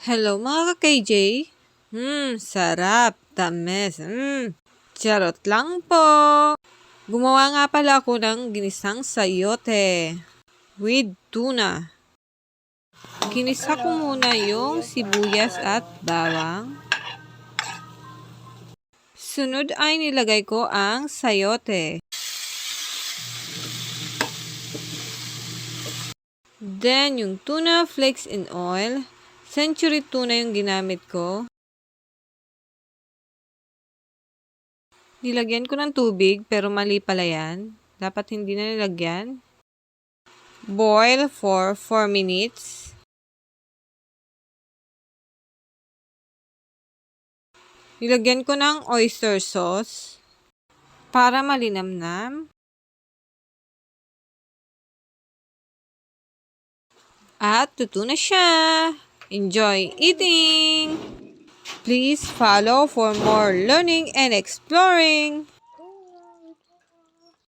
Hello mga ka-KJ. Hmm, sarap. Tamis. Hmm, charot lang po. Gumawa nga pala ako ng ginisang sayote with tuna. Ginisa ko muna yung sibuyas at bawang. Sunod ay nilagay ko ang sayote. Then, yung tuna flakes in oil. Century tuna yung ginamit ko. Nilagyan ko ng tubig, pero mali pala yan. Dapat hindi na nilagyan. Boil for 4 minutes. Nilagyan ko ng oyster sauce para malinamnam. At tuto na siya. Enjoy eating! Please follow for more learning and exploring.